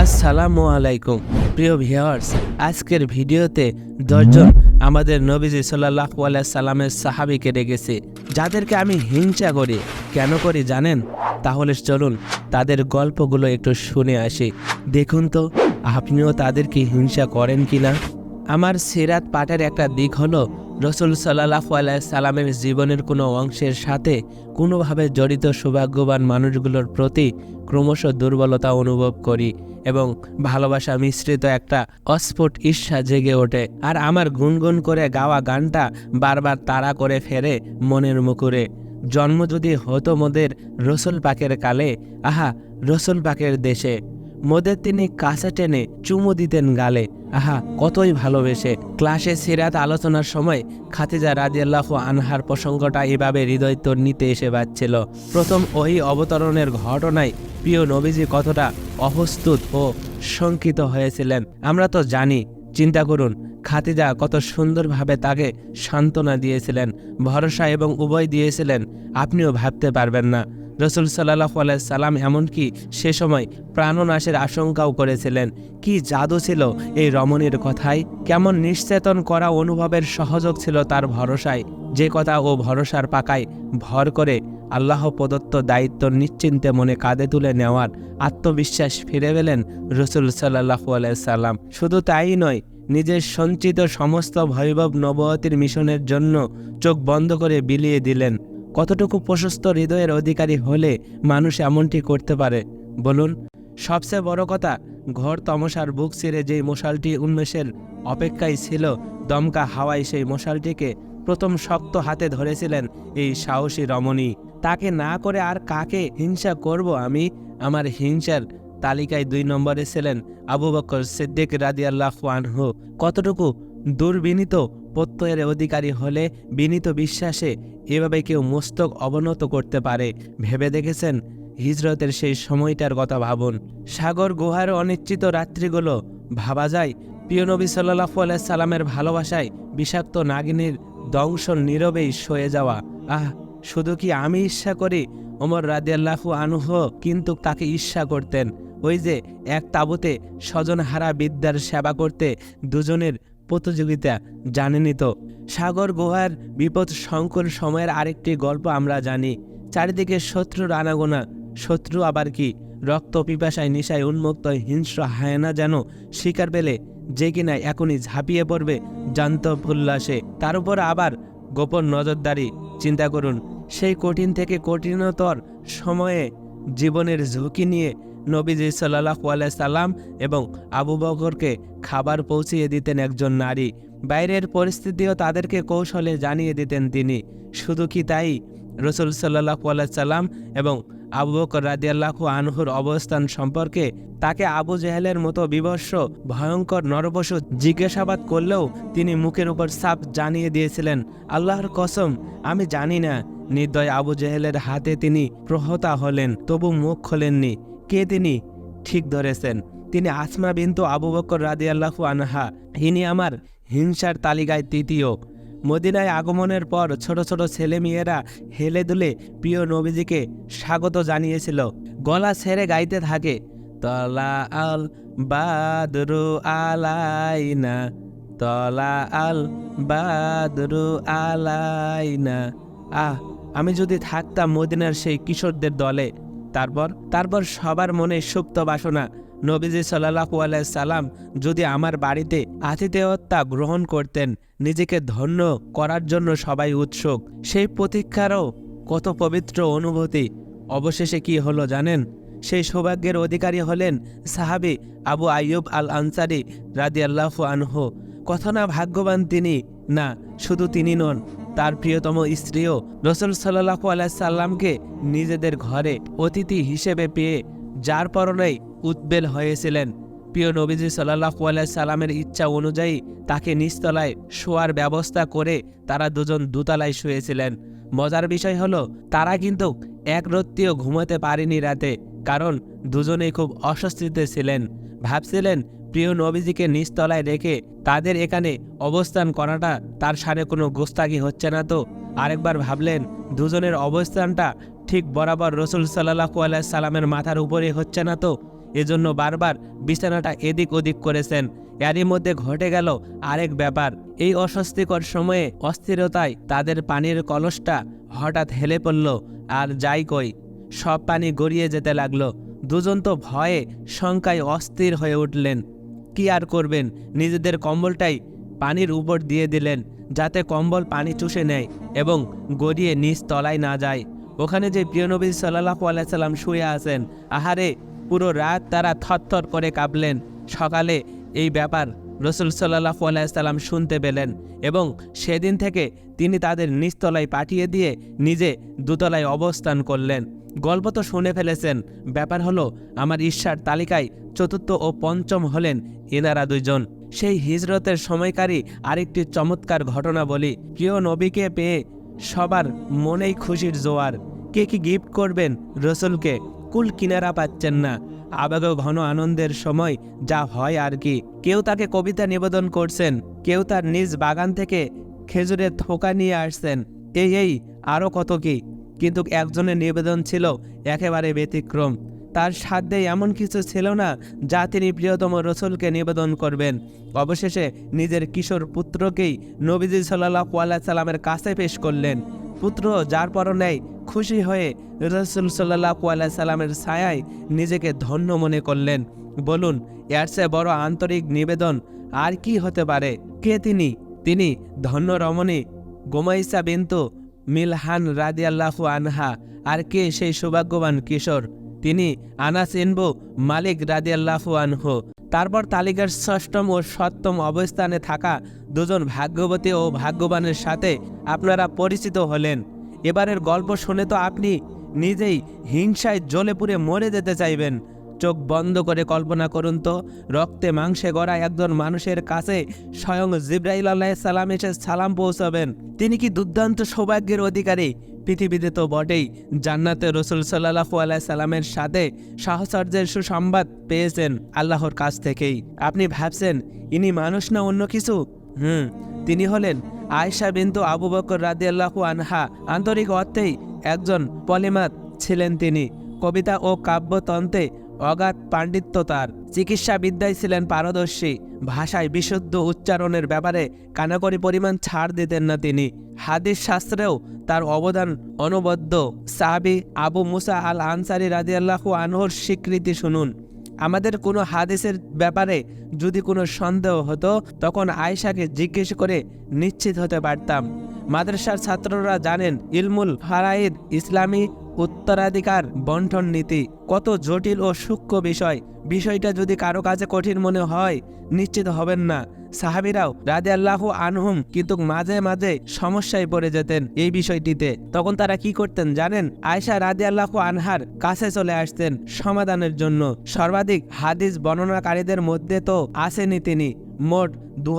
আসসালামু আলাইকুম। প্রিয় ভিউয়ার্স, আজকের ভিডিওতে দশজন আমাদের নবীজি সাল্লাহ সাল্লামের সাহাবিকে রেখেছে যাদেরকে আমি হিংসা করি। কেন করি জানেন? তাহলে চলুন তাদের গল্পগুলো একটু শুনে আসি। দেখুন তো, আপনিও তাদেরকে হিংসা করেন কি না আমার সিরাত পাঠের একটা দিক হলো রসুল সাল্লাহ সাল্লামের জীবনের কোনো অংশের সাথে কোনোভাবে জড়িত সৌভাগ্যবান মানুষগুলোর প্রতি ক্রমশ দুর্বলতা অনুভব করি এবং ভালোবাসা মিশ্রিত একটা অস্ফুট ঈর্ষা জেগে ওঠে। আর আমার গুনগুন করে গাওয়া গানটা বারবার তাড়া করে ফেরে মনের মুকুরে। জন্ম যদি হতো মোদের রসুল পাকের কালে, আহা, রসুল পাকের দেশে। মোদের তিনি কাছে টেনে চুমু দিতেন গালে। আহা, কতই ভালোবেসে। ক্লাসে সিরাত আলোচনার সময় খাতিজা রাজিয়াল্লাহ আনহার প্রসঙ্গটা এভাবে হৃদয় নিতে এসে বাজছিল। প্রথম ওই অবতরণের ঘটনায় প্রিয় নবীজি কতটা অপ্রস্তুত ও শঙ্কিত হয়েছিলেন, আমরা তো জানি। চিন্তা করুন, খাতিজা কত সুন্দরভাবে তাকে সান্ত্বনা দিয়েছিলেন, ভরসা এবং উভয় দিয়েছিলেন, আপনিও ভাবতে পারবেন না। রসুল সাল্লাহ সাল্লাম এমনকি সে সময় প্রাণনাশের আশঙ্কাও করেছিলেন। কি জাদু ছিল এই রমণীর কথায়? কেমন নিশ্চেতন করা অনুভবের সহযোগ ছিল তার ভরসায়। যে কথা ও ভরসার পাকায় ভর করে আল্লাহ প্রদত্ত দায়িত্ব নিশ্চিন্তে মনে কাঁধে তুলে নেওয়ার আত্মবিশ্বাস ফিরে পেলেন রসুল সাল্লাহ সাল্লাম। শুধু তাই নয়, নিজের সঞ্চিত সমস্ত ভৈভব নবতির মিশনের জন্য চোখ বন্ধ করে বিলিয়ে দিলেন। কতটুকু প্রশস্ত হৃদয়ের অধিকারী হলে মানুষ এমনটি করতে পারে? বলুন। সবচেয়ে বড় কথা, ঘর তমসার বুক ছিঁড়ে যেই মশালটি উন্মেষের অপেক্ষায় ছিল, দমকা হাওয়ায় সেই মশালটিকে প্রথম শক্ত হাতে ধরেছিলেন এই সাহসী রমণী। তাকে না করে আর কাকে হিংসা করব আমি? আমার হিংসার তালিকায় দুই নম্বরে ছিলেন আবু বকর সিদ্দিক রাদিয়াল্লাহ আনহু। কতটুকু দুর্বিনীত প্রত্যয়ের অধিকারী হলে বিনীত বিশ্বাসে এভাবে কেউ মস্তক অবনত করতে পারে। ভেবে দেখেছেন? হিজরতের সেই সময়টার কথা ভাবুন। সাগর, গুহার অনিশ্চিত রাত্রিগুলো ভাবা যায়। প্রিয় নবী সাল্লাহ সাল্লামের ভালোবাসায় বিষাক্ত নাগিনীর দংশন নীরবেই সয়ে যাওয়া। আহ, শুধু কি আমি ঈর্ষা করি? ওমর রাদিয়াল্লাহু আনুহ কিন্তু তাকে ঈর্ষা করতেন। ওই যে এক তাবুতে স্বজনহারা বিদ্যার সেবা করতে দুজনের প্রতিযোগিতা জানেনি তো? সাগর গুহার বিপদ সংকুল সময়ের আরেকটি গল্প আমরা জানি। চারিদিকে শত্রুর আনাগোনা শত্রু আবার কি? রক্ত পিপাসায় নিশায় উন্মুক্ত হিংস্র হায়না যেন শিকার পেলে, যে কিনা এখনই ঝাঁপিয়ে পড়বে জান্ত উল্লাসে। তার উপর আবার গোপন নজরদারি, চিন্তা করুন। সেই কঠিন থেকে কঠিনতর সময়ে জীবনের ঝুঁকি নিয়ে নবীজি সাল্লাহ সাল্লাম এবং আবু বকরকে খাবার পৌঁছিয়ে দিতেন একজন নারী। বাইরের পরিস্থিতিও তাদেরকে কৌশলে জানিয়ে দিতেন তিনি। শুধু কি তাই? রসুল সাল্লাহ সাল্লাম এবং আবু বকর রাদিয়াল্লাহু আনহুর অবস্থান সম্পর্কে তাকে আবু জেহেলের মতো বিবস্ব ভয়ঙ্কর নরবশু জিজ্ঞাসাবাদ করলেও তিনি মুখের উপর সাপ জানিয়ে দিয়েছিলেন, আল্লাহর কসম, আমি জানি না। নির্দয় আবু জেহেলের হাতে তিনি প্রহতা হলেন, তবু মুখ খোলেননি। কে তিনি? ঠিক ধরেছেন। তিনি আসমা বিন্তু আবু বকর রাদিয়াল্লাহু আনহা। ইনি আমার হিংসার তালিকায় তৃতীয়। মদিনায় আগমনের পর ছোট ছোট ছেলে মেয়েরা হেলে দুলে প্রিয় নবীজিকে স্বাগত জানিয়েছিল। গলা ছেড়ে গাইতে থাকে তলা আল বাদরু আলাইনা তলা আল বাদরু আলাইনা। আহ, আমি যদি থাকতাম মদিনার সেই কিশোরদের দলে তারপর তারপর সবার মনে সুপ্ত বাসনা। নবীজি সাল্লাহু সাল্লাম যদি আমার বাড়িতে আতিথেয়তা গ্রহণ করতেন, নিজেকে ধন্য করার জন্য সবাই উৎসুক। সেই প্রতীক্ষারও কত পবিত্র অনুভূতি। অবশেষে কি হলো জানেন? সেই সৌভাগ্যের অধিকারী হলেন সাহাবি আবু আইয়ুব আল আনসারি রাদি আল্লাহ আনহু। কত না ভাগ্যবান তিনি না, শুধু তিনি নন। তার প্রিয়তম স্ত্রীও রসুল সাল্লাহু সাল্লামকে নিজেদের ঘরে অতিথি হিসেবে পেয়ে যার পরনেই উদ্বেল হয়েছিলেন। প্রিয় নবীজি সাল্লাহ সাল্লামের ইচ্ছা অনুযায়ী তাকে নিচতলায় শোয়ার ব্যবস্থা করে তারা দুজন দোতলায় শুয়েছিলেন। মজার বিষয় হলো, তারা কিন্তু এক রত্তিও ঘুমাতে পারেনি রাতে, কারণ দুজনেই খুব অস্বস্তিতে ছিলেন। ভাবছিলেন প্রিয় নবীজিকে নিচতলায় রেখে তাদের এখানে অবস্থান করাটা তার সারে কোনো গোস্তাগি হচ্ছে না তো। আরেকবার ভাবলেন, দুজনের অবস্থানটা ঠিক বরাবর রসুল সাল্লাহু সালামের মাথার উপরে হচ্ছে না তো। এজন্য বারবার বিছানাটা এদিক ওদিক করেছেন। এরই মধ্যে ঘটে গেল আরেক ব্যাপার। এই অস্বস্তিকর সময়ে অস্থিরতায় তাদের পানির কলসটা হঠাৎ হেলে পড়ল, আর যাই কই, সব পানি গড়িয়ে যেতে লাগল। দুজন তো ভয়ে শঙ্কায় অস্থির হয়ে উঠলেন। কি আর করবেন? নিজেদের কম্বলটাই পানির উপর দিয়ে দিলেন, যাতে কম্বল পানি চুষে নেয় এবং গড়িয়ে নিচ তলায় না যায়। ওখানে যে প্রিয়নবী সাল্লাহ আলাইসাল্লাম শুয়ে আছেন, আহারে, পুরো রাত তারা থরথর করে কাঁপলেন। সকালে এই ব্যাপার রসুল সাল্লাহ আলাইসাল্লাম শুনতে পেলেন এবং সেদিন থেকে তিনি তাদের নিচতলায় পাঠিয়ে দিয়ে নিজে দুতলায় অবস্থান করলেন। গল্প তো শুনে ফেলেছেন। ব্যাপার হলো, আমার ঈর্ষার তালিকায় চতুর্থ ও পঞ্চম হলেন এনারা দুইজন। সেই হিজরতের সময়কারী আরেকটি চমৎকার ঘটনা বলি। প্রিয় নবীকে পেয়ে সবার মনেই খুশির জোয়ার। কে কি গিফট করবেন রসুলকে? কুল কিনারা পাচ্ছেন না। আবেগ ঘন আনন্দের সময় যা হয় আর কি। কেউ তাকে কবিতা নিবেদন করছেন, কেউ তার নিজ বাগান থেকে খেজুরের থোকা নিয়ে আসছেন। এই এই আরও কত কি? কিন্তু একজনের নিবেদন ছিল একেবারে ব্যতিক্রম। তার সাধ্যে এমন কিছু ছিল না যা তিনি প্রিয়তম রসুলকে নিবেদন করবেন। অবশেষে নিজের কিশোর পুত্রকেই নবীজি সাল্লাহ সাল্লামের কাছে পেশ করলেন। পুত্র যার পর নেয় খুশি হয়ে রসুল সাল্লাহ সাল্লামের ছায়ায় নিজেকে ধন্য মনে করলেন। বলুন, এর চেয়ে বড় আন্তরিক নিবেদন আর কি হতে পারে? কে তিনি? তিনি ধন্য রমণী গোমাইসা বিন্তু মিলহান রাদিয়াল্লাহু আনহা আর কে সেই সৌভাগ্যবান কিশোর। তিনি আনাস ইনবু মালিক রাদিয়াল্লাহু আনহু। তারপর তালিকার ষষ্ঠম ও সপ্তম অবস্থানে থাকা দুজন ভাগ্যবতী ও ভাগ্যবানের সাথে আপনারা পরিচিত হলেন। এবারের গল্প শুনে তো আপনি নিজেই হিংসায় জ্বলে পুড়ে মরে যেতে চাইবেন। চোখ বন্ধ করে কল্পনা করুন তো, রক্তে মাংসে গড়া একজন মানুষের কাছে স্বয়ং জিব্রাইল আল্লাহ সালাম এসে সালাম পৌঁছাবেন। তিনি কি দুর্দান্ত সৌভাগ্যের অধিকারী? পৃথিবীতে তো বটেই জান্নাতে রসুল সাল্লাহু আলাই সাল্লামের সাথে সাহচর্যের সুসংবাদ পেয়েছেন আল্লাহর কাছ থেকেই। আপনি ভাবছেন, ইনি মানুষ না অন্য কিছু? হুম, তিনি হলেন আয়সা বিন্তু আবু বকর রাদিয়াল্লাহু আনহা। আন্তরিক অর্থেই একজন পলিমাত ছিলেন তিনি। কবিতা ও কাব্যতন্ত্রে অগাধ পাণ্ডিত্য তার। চিকিৎসাবিদ্যায় ছিলেন পারদর্শী। ভাষায় বিশুদ্ধ উচ্চারণের ব্যাপারে কানাকড়ি পরিমাণ ছাড় দিতেন না তিনি। হাদিস শাস্ত্রেও তার অবদান অনবদ্য। সাহাবি আবু মুসা আল আনসারি রাজিয়াল্লাহু আনহর স্বীকৃতি শুনুন। আমাদের কোনো হাদিসের ব্যাপারে যদি কোনো সন্দেহ হতো, তখন আয়সাকে জিজ্ঞেস করে নিশ্চিত হতে পারতাম। মাদ্রাসার ছাত্ররা জানেন, ইলমুল ফারাইদ ইসলামী উত্তরাধিকার বন্টন নীতি কত জটিল ও সূক্ষ্ম বিষয়। বিষয়টা যদি কারও কাছে কঠিন মনে হয়, নিশ্চিত হবেন না। সাহাবিরাও রাজে আল্লাহ আনহুম কিন্তু মাঝে মাঝে সমস্যায় পড়ে যেতেন এই বিষয়টিতে। তখন তারা কি করতেন জানেন? আয়সা রাজে আল্লাহ আনহার কাছে চলে আসতেন সমাধানের জন্য। সর্বাধিক হাদিস বর্ণনাকারীদের মধ্যে তো আসেনি তিনি, মোট দু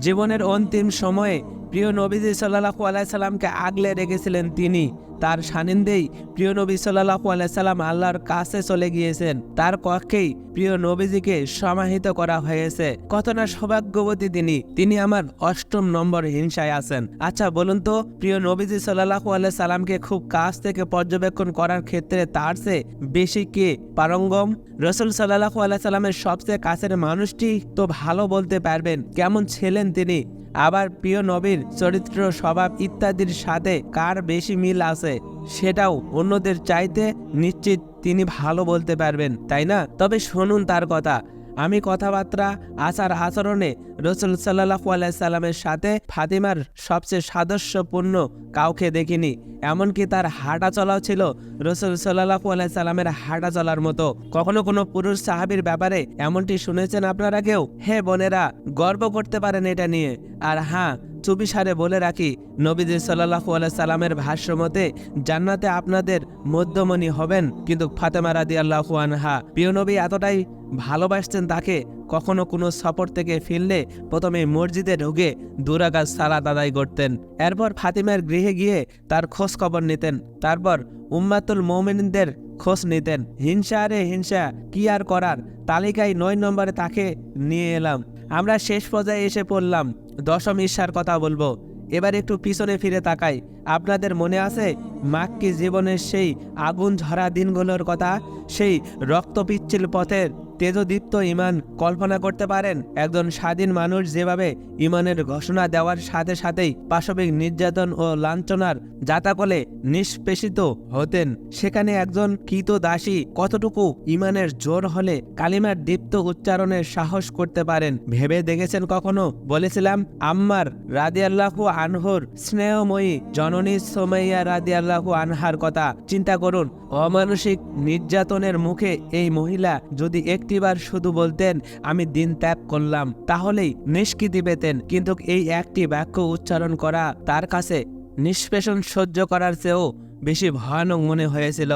জীবনের অন্তিম সময়ে প্রিয় নবীজি সাল্লাহু আলাইসাল্লামকে আগলে রেখেছিলেন তিনি, তার সানিন্দেই প্রিয় নবী সাল্লাহু আলাইসাল্লাম আল্লাহর কাছে চলে গিয়েছেন। তার কক্ষেই প্রিয় নবীজিকে সমাহিত করা হয়েছে। কত না সৌভাগ্যবতী তিনি তিনি আমার অষ্টম নম্বর হিংসায় আছেন। আচ্ছা বলুন তো, প্রিয় নবীজি সাল্লাহু আলাই সাল্লামকে খুব কাছ থেকে পর্যবেক্ষণ করার ক্ষেত্রে তার চেয়ে বেশি কে পারঙ্গম? রসুল সাল্লাহু আলাই সাল্লামের সবচেয়ে কাছের মানুষটি তো ভালো বলতে পারবেন, কেমন ছিলেন তিনি? আবার প্রিয় নবীর চরিত্র, স্বভাব ইত্যাদির সাথে কার বেশি মিল আছে সেটাও অন্যদের চাইতে নিশ্চিত তিনি ভালো বলতে পারবেন, তাই না? তবে শুনুন তার কথা। আমি কথাবার্তা, আচার আচরণে রসুল সাল্লাহু আলাইসাল্লামের সাথে ফাতিমার সবচেয়ে সাদস্যপূর্ণ কাউকে দেখিনি। এমনকি তার হাঁটা চলাও ছিল রসুল সাল্লাহু আলাইসাল্লামের হাঁটা চলার মতো। কখনো কোনো পুরুষ সাহাবির ব্যাপারে এমনটি শুনেছেন আপনারা কেউ? হে বোনেরা, গর্ব করতে পারেন এটা নিয়ে। আর হ্যাঁ চুপিসারে বলে রাখি, নবীজি সাল্লাহু সাল্লামের ভাষ্য মতে জান্নাতে আপনাদের মধ্যমণি হবেন। কিন্তু ফাতেমা রাদি আল্লাহু আনহা, প্রিয় নবী এতটাই ভালোবাসতেন তাকে, কখনো কোনো সফর থেকে ফিরলে প্রথমে মসজিদে ঢুকে দুরাগাজ সালাত আদায় করতেন। এরপর ফাতিমার গৃহে গিয়ে তার খোঁজ খবর নিতেন। তারপর উম্মাতুল মৌমিনদের খোঁজ নিতেন। হিংসা রে হিংসা, কি আর করার? তালিকায় নয় নম্বরে তাকে নিয়ে এলাম। আমরা শেষ পর্যায়ে এসে পড়লাম। দশম ঈর্ষার কথা বলব। এবার একটু পিছনে ফিরে তাকাই। আপনাদের মনে আছে মাক্কি জীবনের সেই আগুন ঝরা দিনগুলোর কথা? সেই রক্তপিচ্ছিল পথের তেজদীপ্ত ইমান কল্পনা করতে পারেন। একজন স্বাধীন মানুষ যেভাবে ইমানের ঘোষণা দেওয়ার সাথে সাথেই পাশবিক নির্যাতন ও লাঞ্ছনার জাতাকলে নিষ্পেষিত হতেন। সেখানে একজন কৃত দাসী কতটুকু ইমানের জোর হলে কালিমার দীপ্ত উচ্চারণের সাহস করতে পারেন? ভেবে দেখেছেন কখনো? বলেছিলাম, আম্মার রাদিয়াল্লাহু আনহুর স্নেহময়ী জননী সোমাইয়া রাদিয়াল্লাহু আনহার কথা। চিন্তা করুন, অমানসিক নির্যাতনের মুখে এই মহিলা যদি একটিবার শুধু বলতেন, আমি দিন ত্যাগ করলাম, তাহলেই নিষ্কৃতি পেতেন কিন্তু এই একটি বাক্য উচ্চারণ করা তার কাছে নিষ্পেষণ সহ্য করার চেয়েও বেশি ভয়ানক মনে হয়েছিল।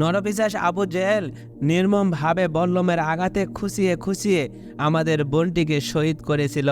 নরপিশাস আবু জেহেল নির্মমভাবে বল্লমের আঘাতে খুশিয়ে খুশিয়ে আমাদের বোনটিকে শহীদ করেছিল।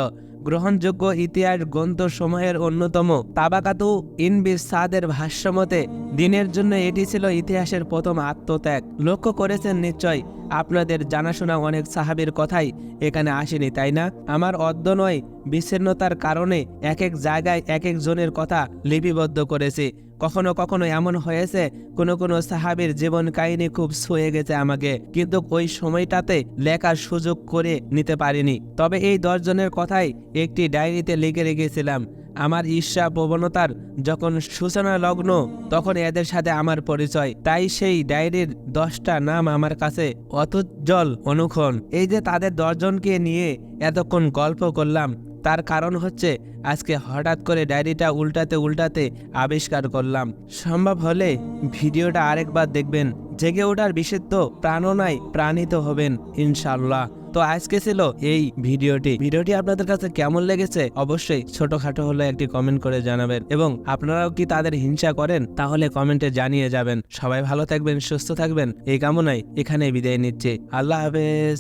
গ্রহণযোগ্য ইতিহাস গ্রন্থসমূহের অন্যতম তাবাকাতু ইনবি সাদের ভাষ্যমতে, দিনের জন্য এটি ছিল ইতিহাসের প্রথম আত্মত্যাগ। লক্ষ্য করেছেন নিশ্চয় আপনাদের জানাশোনা অনেক সাহাবের কথাই এখানে আসেনি, তাই না? আমার অদ্য নয় বিচ্ছিন্নতার কারণে এক এক জায়গায় এক এক জনের কথা লিপিবদ্ধ করেছি। কখনো কখনো এমন হয়েছে, কোনো কোনো সাহাবের জীবন কাহিনী খুব ছুঁয়ে গেছে আমাকে, কিন্তু ওই সময়টাতে লেখার সুযোগ করে নিতে পারিনি। তবে এই দশজনের কথাই একটি ডায়েরিতে লিখে রেখেছিলাম। আমার ঈর্ষা প্রবণতার যখন সূচনা লগ্ন, তখন এদের সাথে আমার পরিচয়। তাই সেই ডায়েরির দশটা নাম আমার কাছে অতুজ্জ্বল অনুক্ষণ। এই যে তাদের দশজনকে নিয়ে এতক্ষণ গল্প করলাম, তার কারণ হচ্ছে আজকে হঠাৎ করে ডায়েরিটা উল্টাতে উল্টাতে আবিষ্কার করলাম। সম্ভব হলে ভিডিওটা আরেকবার দেখবেন। জেগে ওঠার বিশেষ প্রাণনায় প্রাণিত হবেন ইনশাল্লাহ তো আজকে ছিল এই ভিডিওটি। ভিডিওটি আপনাদের কাছে কেমন লেগেছে অবশ্যই ছোটখাটো হলে একটি কমেন্ট করে জানাবেন এবং আপনারাও কি তাদের হিংসা করেন তাহলে কমেন্টে জানিয়ে যাবেন। সবাই ভালো থাকবেন, সুস্থ থাকবেন, এই কামনায় এখানে বিদায় নিচ্ছে। আল্লাহ হাফেজ।